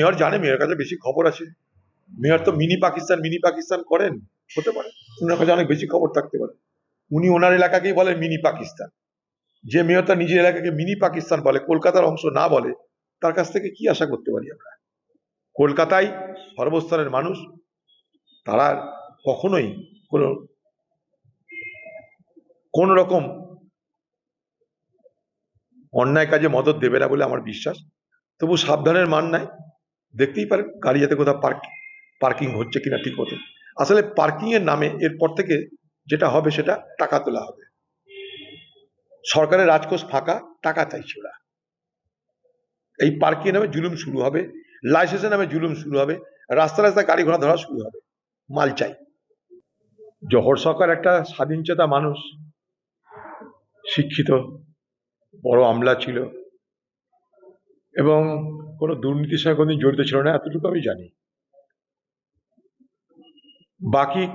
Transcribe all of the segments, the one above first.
Mayor জানে mayor কাছে বেশি খবর আছে মেয়র তো মিনি পাকিস্তান মিনি পাকিস্তান করেন, হতে পারে। ওনার কাছে অনেক বেশি খবর থাকতে পারে। উনি ওনার এলাকাকেই বলেন মিনি পাকিস্তান। যে মেয়র তার নিজের এলাকাকে মিনি পাকিস্তান বলে, কলকাতার অংশ না বলে, তার কাছ থেকে কি আশা করতে পারি আমরা? কলকাতায় সর্বস্তরের মানুষ। তারা কখনোই কোনো, কোন রকম অন্যায় কাজে মদত দেবে না বলে আমার বিশ্বাস। তবু সাবধানের মান নাই। দেখতেই পারেন গাড়ি যাতে কোথাও পার্ক পার্কিং হচ্ছে কিনা ঠিক মতো আসলে পার্কিং এর নামে এরপর থেকে যেটা হবে সেটা টাকা তোলা হবে। সরকারের রাজকোষ ফাঁকা, টাকা চাইছে ওরা। এই পার্কিং নামে জুলুম শুরু হবে লাইসেন্সের নামে জুলুম শুরু হবে, রাস্তা রাস্তায় গাড়ি ঘোড়া ধরা শুরু হবে, মাল চাই। জহর সরকার একটা স্বাধীনচেতা মানুষ, শিক্ষিত, বড় আমলা ছিল। এবং কোনো দুর্নীতির সঙ্গে কোনদিন জড়িত ছিল না, এতটুকু আমি জানি। বাকি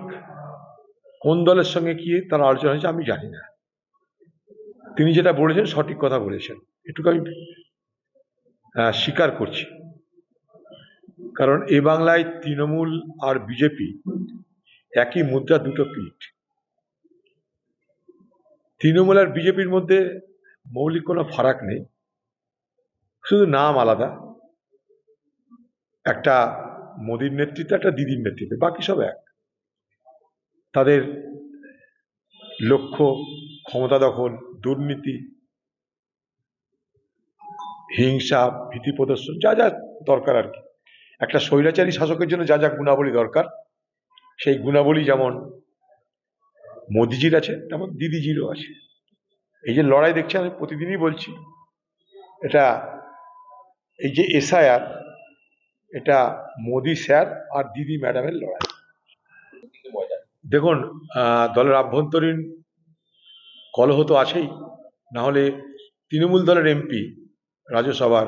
কোন দলের সঙ্গে কি তার আলোচনা হয়েছে আমি জানি না। তিনি যেটা বলেছেন, সঠিক কথা বলেছেন। এটুকু আমি স্বীকার করছি। কারণ এ বাংলায় তৃণমূল আর বিজেপি একই মুদ্রা, দুটো পিঠ। তৃণমূল আর বিজেপির মধ্যে মৌলিক কোনো ফারাক নেই। শুধু নাম আলাদা। একটা মোদীর নেতৃত্বে, একটা দিদির নেতৃত্বে, বাকি সব এক। তাদের লক্ষ্য, ক্ষমতা দখল, দুর্নীতি, হিংসা, ভীতি প্রদর্শন, যা যা দরকার আর কি। একটা স্বৈরাচারী শাসকের জন্য যা যা গুণাবলী দরকার, সেই গুণাবলী যেমন মোদিজির আছে, তেমন দিদিজিরও আছে। এই যে লড়াই দেখছি আমি, প্রতিদিনই বলছি, এটা এই যে এসআইআর এটা মোদি স্যার আর দিদি ম্যাডামের লড়াই। দেখুন দলের আভ্যন্তরীণ কলহ তো আছেই। না হলে তৃণমূল দলের এমপি রাজ্যসভার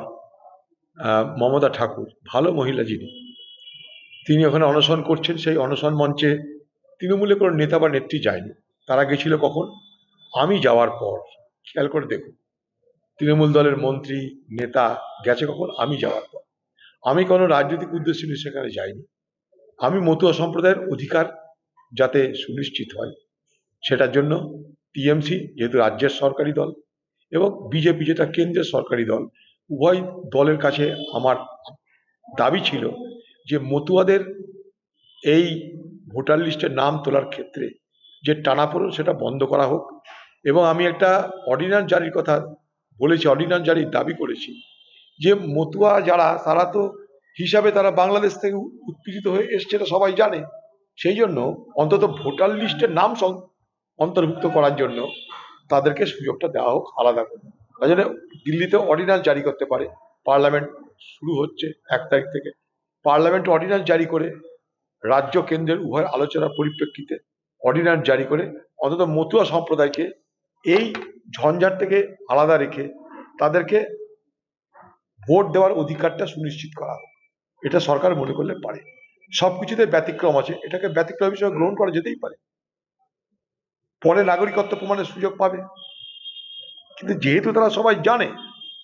মমতা ঠাকুর, ভালো মহিলা যিনি, তিনি ওখানে অনশন করছেন। সেই অনশন মঞ্চে তৃণমূলে কোনো নেতা বা নেত্রী যায়নি। তারা গেছিল কখন? আমি যাওয়ার পর। খেয়াল করে দেখুন, তৃণমূল দলের মন্ত্রী, নেতা গেছে কখন? আমি যাওয়ার পর। আমি কোনো রাজনৈতিক উদ্দেশ্য নিয়ে সেখানে যাইনি। আমি মতুয়া সম্প্রদায়ের অধিকার যাতে সুনিশ্চিত হয়, সেটার জন্য টিএমসি যেহেতু রাজ্যের সরকারি দল এবং বিজেপি যেটা কেন্দ্রের সরকারি দল, উভয় দলের কাছে আমার দাবি ছিল যে মতুয়াদের এই ভোটার লিস্টে নাম তোলার ক্ষেত্রে যে টানাপোড়েন সেটা বন্ধ করা হোক। এবং আমি একটা অর্ডিন্যান্স জারির কথা বলেছি, অর্ডিন্যান্স জারির দাবি করেছি যে মতুয়া যারা, তারা তো হিসাবে তারা বাংলাদেশ থেকে উৎপীড়িত হয়ে এসছে, এটা সবাই জানে। সেই জন্য অন্তত ভোটার লিস্টের নাম অন্তর্ভুক্ত করার জন্য তাদেরকে সুযোগটা দেওয়া হোক আলাদা করে। তাই জন্য দিল্লিতে অর্ডিন্যান্স জারি করতে পারে। পার্লামেন্ট শুরু হচ্ছে এক তারিখ থেকে। পার্লামেন্ট অর্ডিন্যান্স জারি করে রাজ্য কেন্দ্রের উভয় আলোচনার পরিপ্রেক্ষিতে অর্ডিন্যান্স জারি করে অন্তত মতুয়া সম্প্রদায়কে এই ঝঞ্ঝাট থেকে আলাদা রেখে তাদেরকে ভোট দেওয়ার অধিকারটা সুনিশ্চিত করা হোক। এটা সরকার মনে করলে পারে। সবকিছুতে ব্যতিক্রম আছে। এটাকে ব্যতিক্রম হিসেবে গ্রহণ করা যেতেই পারে। পরে নাগরিকত্ব প্রমাণের সুযোগ পাবে। কিন্তু যেহেতু তারা সবাই জানে,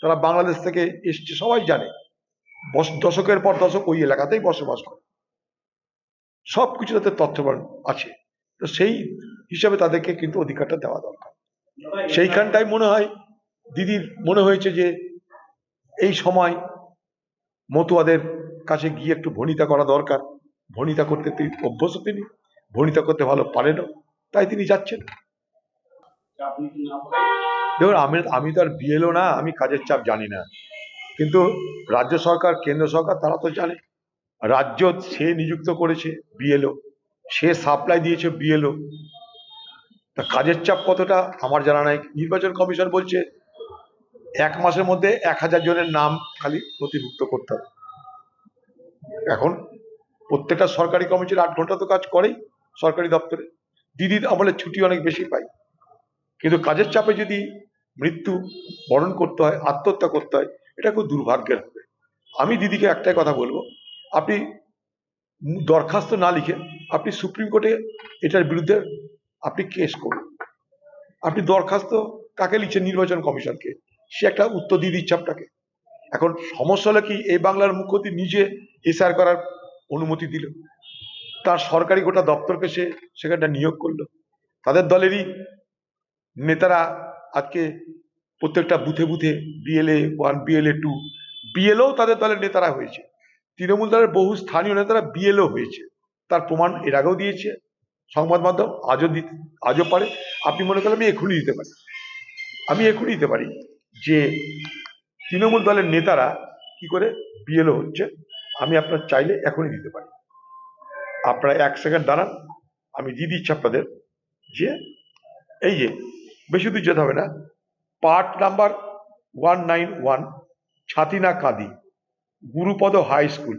তারা বাংলাদেশ থেকে এসছে, সবাই জানে দশকের পর দশক ওই এলাকাতেই বসবাস করে। সব কিছু তাদের তথ্য আছে। তো সেই হিসাবে তাদেরকে কিন্তু অধিকারটা দেওয়া দরকার। সেইখানটাই মনে হয়, দিদির মনে হয়েছে যে এই সময় মতুয়াদের কাছে গিয়ে একটু ভনিতা করা দরকার। ভনিতা করতে তিনি অভ্যস্ত তিনি, ভনিতা করতে ভালো পারেনও তাই তিনি যাচ্ছেন। দেখুন, আমি আমি তো আর বিএলও না, আমি কাজের চাপ জানি না। কিন্তু রাজ্য সরকার, কেন্দ্র সরকার, তারা তো জানে। রাজ্য সে নিযুক্ত করেছে বিএলও, সে সাপ্লাই দিয়েছে বিএলও। তা কাজের চাপ কতটা, আমার জানা নাই। নির্বাচন কমিশন বলছে এক মাসের মধ্যে এক হাজার জনের নাম খালি নথিভুক্ত করতে হবে। এখন প্রত্যেকটা সরকারি কর্মচারী আট ঘণ্টা তো কাজ করেই সরকারি দপ্তরে। দিদির আমলে ছুটি অনেক বেশি পাই। কিন্তু কাজের চাপে যদি মৃত্যু বরণ করতে হয়, আত্মহত্যা করতে হয়, এটা খুব দুর্ভাগ্যের হবে। আমি দিদিকে একটাই কথা বলব, আপনি দরখাস্ত না লিখে আপনি সুপ্রিম কোর্টে এটার বিরুদ্ধে আপনি কেস করুন। আপনি দরখাস্ত কাকে লিখছেন নির্বাচন কমিশনকে? সে একটা উত্তর দিয়ে দিচ্ছে আপনাকে। এখন সমস্যা হলো কি, এই বাংলার মুখ্যমন্ত্রী নিজে এসআর করার অনুমতি দিল। তার সরকারি গোটা দপ্তরকে সে সেখানটা নিয়োগ করল। তাদের দলেরই নেতারা আজকে প্রত্যেকটা বুথে বুথে BLA one, BLA two, BLO তাদের দলের নেতারা হয়েছে। তৃণমূল দলের বহু স্থানীয় নেতারা বিএলও হয়েছে। তার প্রমাণ এর আগেও দিয়েছে। সংবাদ মাধ্যম আজও দিতে আজও পারে। আপনি মনে করেন আমি এখনই দিতে পারি। আমি এখনই দিতে পারি। যে তৃণমূল দলের নেতারা কি করে বিএলও হচ্ছে, আমি আপনার চাইলে এখনই দিতে পারি। আপনারা এক সেকেন্ড দাঁড়ান, আমি দিয়ে দিচ্ছি আপনাদের যে এই যে, বেশি দূর যেতে হবে না, part number one nine one Chhatina Kadi, Gurupada high school.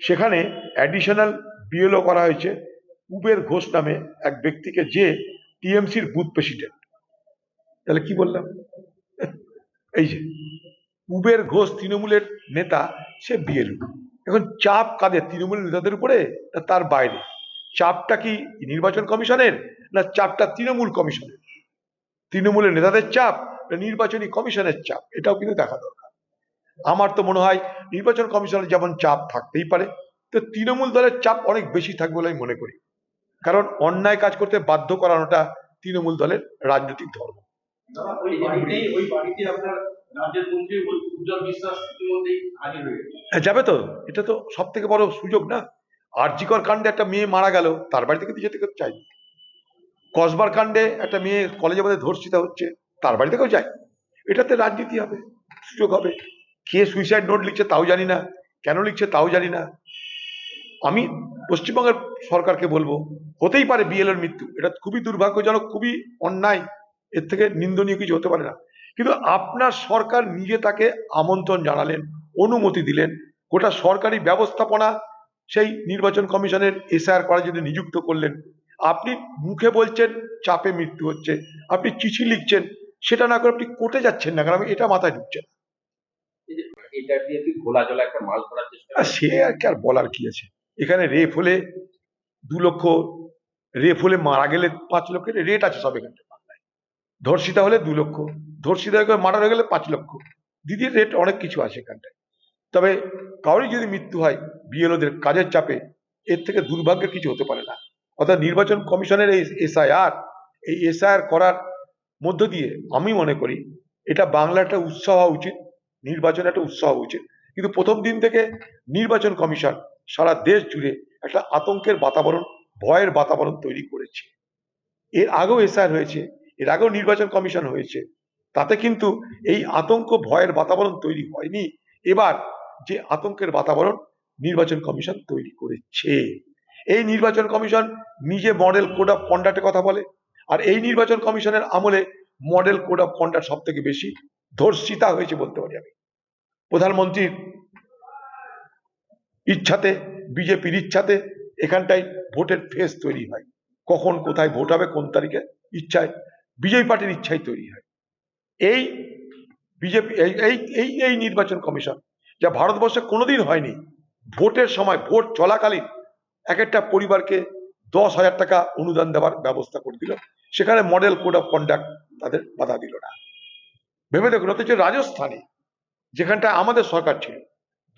সেখানে অ্যাডিশনাল বিএলও করা হয়েছে, উবের ঘোষ নামে এক ব্যক্তিকে যে টিএমসির বুথ প্রেসিডেন্ট তাহলে কি বললাম? এই যে উবের ঘোষ তৃণমূলের নেতা, সে বিএলও এখন চাপ কাদের? তৃণমূলের নেতাদের উপরে তার বাইরে? চাপটা কি নির্বাচন কমিশনের না চাপটা তৃণমূল কমিশনের? তৃণমূলের নেতাদের চাপ নির্বাচনী কমিশনের চাপ? এটাও কিন্তু দেখা দরকার। আমার তো মনে হয় নির্বাচন কমিশনের যেমন চাপ থাকতেই পারে, তো তৃণমূল দলের চাপ অনেক বেশি থাকবে বলে আমি মনে করি। কারণ অন্যায় কাজ করতে বাধ্য করানোটা তৃণমূল দলের রাজনৈতিক ধর্ম। দাদা, ওই বাড়িতেই ওই বাড়িতে আপনার রাজ্যের মন্ত্রী উজ্জ্বল বিশ্বাস ইতিমধ্যেই হাজির হয়ে যাবে তো? এটা তো সব থেকে বড় সুযোগ না? আরজিকর কাণ্ডে একটা মেয়ে মারা গেল তার বাড়ি থেকে তো যেতে কেউ চাই কসবার কাণ্ডে একটা মেয়ে কলেজে মধ্যে ধর্ষিতা হচ্ছে তার বাড়ি থেকেও যায় এটাতে রাজনীতি হবে সুযোগ হবে। কে সুইসাইড নোট লিখছে তাও জানি না। কেন লিখছে তাও জানি না। আমি পশ্চিমবঙ্গের সরকারকে বলব হতেই পারে বিএলের মৃত্যু। এটা খুবই দুর্ভাগ্যজনক খুবই অন্যায়। এর থেকে নিন্দনীয় কিছু হতে পারে না। কিন্তু আপনার সরকার নিজে তাকে আমন্ত্রণ জানালেন অনুমতি দিলেন গোটা সরকারি ব্যবস্থাপনা সেই নির্বাচন কমিশনের এসআর করার জন্য নিযুক্ত করলেন আপনি মুখে বলছেন চাপে মৃত্যু হচ্ছে আপনি চিঠি লিখছেন সেটা না করে আপনি কোর্টে যাচ্ছেন না কারণ আমি এটা মাথায় ঢুকছে না। সে আর কি আর বলার কি আছে? এখানে রেপ হলে দু লক্ষ রেপ হলে মারা গেলে পাঁচ লক্ষের রেট আছে সব এখানে ধর্ষিতা হলে দু লক্ষ, ধর্ষিতা হয়ে মারা হয়ে গেলে পাঁচ লক্ষ। দিদির রেট অনেক কিছু আছে এখানটায়। তবে কারোরই যদি মৃত্যু হয় বিএলওদের কাজের চাপে, এর থেকে দুর্ভাগ্যের কিছু হতে পারে না। অর্থাৎ নির্বাচন কমিশনের এই এসআইআর এই এসআইআর করার মধ্য দিয়ে আমি মনে করি এটা বাংলা একটা উৎসাহ হওয়া উচিত নির্বাচন একটা উৎসাহ হওয়া উচিত। কিন্তু প্রথম দিন থেকে নির্বাচন কমিশন সারা দেশ জুড়ে একটা আতঙ্কের বাতাবরণ, ভয়ের বাতাবরণ তৈরি করেছে। এর আগেও এসআর হয়েছে এর আগেও নির্বাচন কমিশন হয়েছে। তাতে কিন্তু এই আতঙ্ক, ভয়ের বাতাবরণ তৈরি হয়নি। এবার যে আতঙ্কের বাতাবরণ নির্বাচন কমিশন তৈরি করেছে। এই নির্বাচন কমিশন নিজে মডেল কোড অফ কন্ডাক্টের কথা বলে, আর এই নির্বাচন কমিশনের আমলে মডেল কোড অফ কন্ডাক্ট সব থেকে বেশি ধর্ষিতা হয়েছে বলতে পারি আমি। প্রধানমন্ত্রীর ইচ্ছাতে, বিজেপির ইচ্ছাতে এখানটায় ভোটের ফেস তৈরি হয়। কখন কোথায় ভোট হবে, কোন তারিখে ইচ্ছায় বিজেপি পার্টির ইচ্ছাই তৈরি হয়। এই বিজেপি, এই এই এই নির্বাচন কমিশন, যা ভারতবর্ষে কোনোদিন হয়নি, ভোটের সময় ভোট চলাকালীন এক একটা পরিবারকে দশ হাজার টাকা অনুদান দেওয়ার ব্যবস্থা করে দিল। সেখানে মডেল কোড অফ কন্ডাক্ট তাদের বাধা দিল না। ভেবে দেখুন, অথচ রাজস্থানে, যেখানটা আমাদের সরকার ছিল,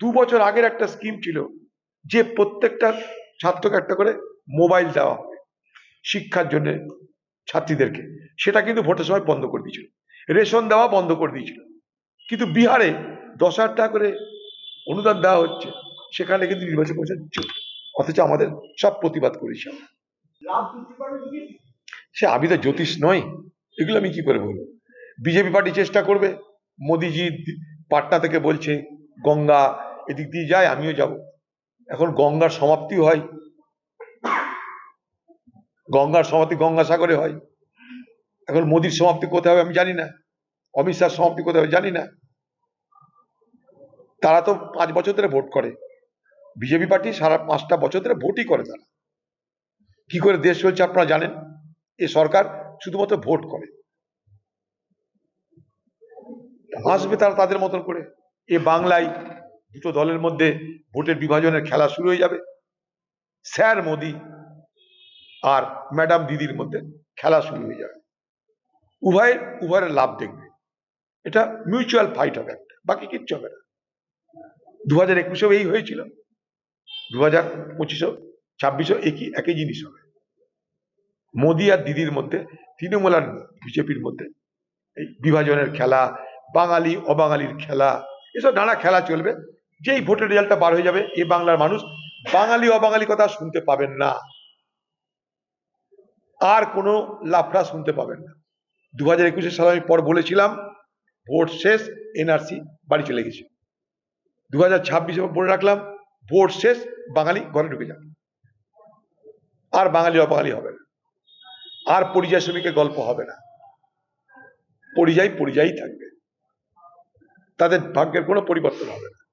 দু বছর আগের একটা স্কিম ছিল যে প্রত্যেকটা ছাত্রকে একটা করে মোবাইল দেওয়া হবে। শিক্ষার জন্য ছাত্রীদেরকে। সেটা কিন্তু ভোটের সময় বন্ধ করে দিয়েছিল। রেশন দেওয়া বন্ধ করে দিয়েছিল। কিন্তু বিহারে দশ হাজার টাকা করে অনুদান দেওয়া হচ্ছে, সেখানে কিন্তু নির্বাচন কমিশন চুপ। অথচ আমাদের সব প্রতিবাদ করেছি। সে আমি তো জ্যোতিষ নই, এগুলো আমি কি করে বলব? বিজেপি পার্টি চেষ্টা করবে, মোদিজি পাটনা থেকে বলছে, গঙ্গা এদিক দিয়ে যায়, আমিও যাব। এখন গঙ্গার সমাপ্তি হয় গঙ্গার সমাপ্তি গঙ্গাসাগরে হয়। এখন মোদির সমাপ্তি কোথায় হবে আমি জানি না। অমিত শাহ সমাপ্তি কোথায় হবে জানি না। তারা তো পাঁচ বছর ধরে ভোট করে। বিজেপি পার্টি সারা পাঁচটা বছর ধরে ভোটই করে তারা। কি করে দেশ চলছে আপনারা জানেন? এ সরকার শুধুমাত্র ভোট করে। আসবে তারা তাদের মতন করে। এ বাংলায় দুটো দলের মধ্যে ভোটের বিভাজনের খেলা শুরু হয়ে যাবে। স্যার মোদি আর ম্যাডাম দিদির মধ্যে খেলা শুরু হয়ে যাবে। উভয়ের উভয়ের লাভ দেখবে। এটা মিউচুয়াল ফাইট হবে একটা, বাকি কিচ্ছু হবে না। দু হাজার একুশেও এই হয়েছিল দু হাজার পঁচিশেও, ছাব্বিশেও একই একই জিনিস হবে। মোদি আর দিদির মধ্যে, তৃণমূল আর বিজেপির মধ্যে এই বিভাজনের খেলা, বাঙালি, অবাঙালির খেলা, এসব নানা খেলা চলবে। যেই ভোটের রেজাল্টটা বার হয়ে যাবে, এ বাংলার মানুষ বাঙালি, অবাঙালি কথা শুনতে পাবেন না। আর কোনো লাফড়া শুনতে পাবেন না। দু হাজার একুশে সালে আমি পর বলেছিলাম, ভোট শেষ, এনআরসি বাড়ি চলে গেছে। দু হাজার ছাব্বিশে বলে রাখলাম, ভোট শেষ, বাঙালি ঘরে ঢুকে যাবে। আর বাঙালি অবাঙালি হবে না। আর পরিযায়ী শ্রমিকের গল্প হবে না। পরিযায়ী পরিযায়ী থাকবে। তাদের ভাগ্যের কোনো পরিবর্তন হবে না।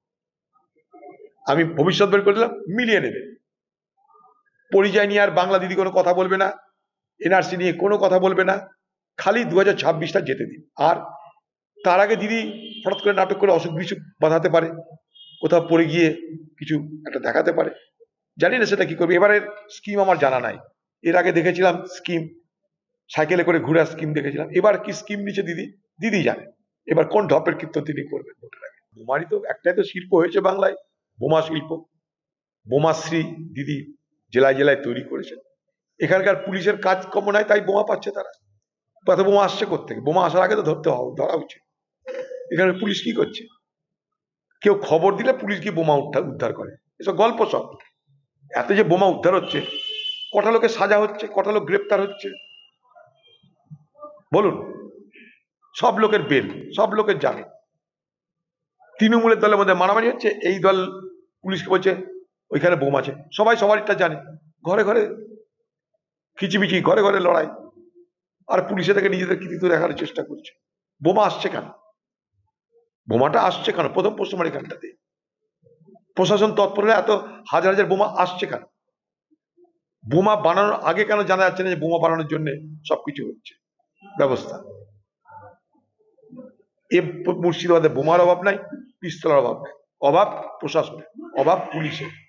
আমি ভবিষ্যৎ বের করে দিলাম, মিলিয়ে নেবে। পরিযায়ী নিয়ে আর বাংলা দিদি কোনো কথা বলবে না। এনআরসি নিয়ে কোনো কথা বলবে না। খালি দু হাজার ছাব্বিশটা যেতে দিন। আর তার আগে দিদি হঠাৎ করে নাটক করে অসুখ বিসুখ বাঁধাতে পারে, কোথাও পড়ে গিয়ে কিছু একটা দেখাতে পারে। জানি না সেটা কি করবে। এবারের স্কিম আমার জানা নাই। এর আগে দেখেছিলাম স্কিম সাইকেলে করে ঘুরে স্কিম দেখেছিলাম। এবার কি স্কিম নিচ্ছে দিদি? দিদি জানে। এবার কোন ঢপের কীর্তন তিনি করবেন ভোটের আগে? বোমারই তো, একটাই তো শিল্প হয়েছে বাংলায়, বোমা শিল্প। বোমাশ্রী দিদি জেলায় জেলায় তৈরি করেছেন। এখানকার পুলিশের কাজ কম নাই তাই বোমা পাচ্ছে তারা। এত বোমা আসছে কোথেকে বোমা আসার আগে তো ধরতে হবে, ধরা উচিত। এখানে পুলিশ কি করছে? কেউ খবর দিলে পুলিশ গিয়ে বোমা উদ্ধার উদ্ধার করে। এসব গল্প সব। এত যে বোমা উদ্ধার হচ্ছে, কটা লোকে সাজা হচ্ছে, কটা লোক গ্রেপ্তার হচ্ছে? বলুন, সব লোকের বেল, সব লোকের জামিন তৃণমূলের দলের মধ্যে মারামারি হচ্ছে, এই দল পুলিশকে বলছে, ওইখানে বোম আছে। সবাই সবারটা জানে। ঘরে ঘরে খিচিমিচি, ঘরে ঘরে লড়াই। আর পুলিশে থেকে নিজেদের কৃতিত্ব দেখার চেষ্টা করছে। বোমা আসছে কেন? বোমাটা আসছে কেন? প্রথম প্রশ্ন আমার প্রশাসন তৎপর এত হাজার হাজার বোমা আসছে কেন? বোমা বানানোর আগে কেন জানা যাচ্ছে না যে বোমা বানানোর জন্য সবকিছু হচ্ছে? ব্যবস্থা। এ মুর্শিদাবাদে বোমার অভাব নাই, পিস্তলের অভাব নাই। অভাব প্রশাসনের, অভাব পুলিশের।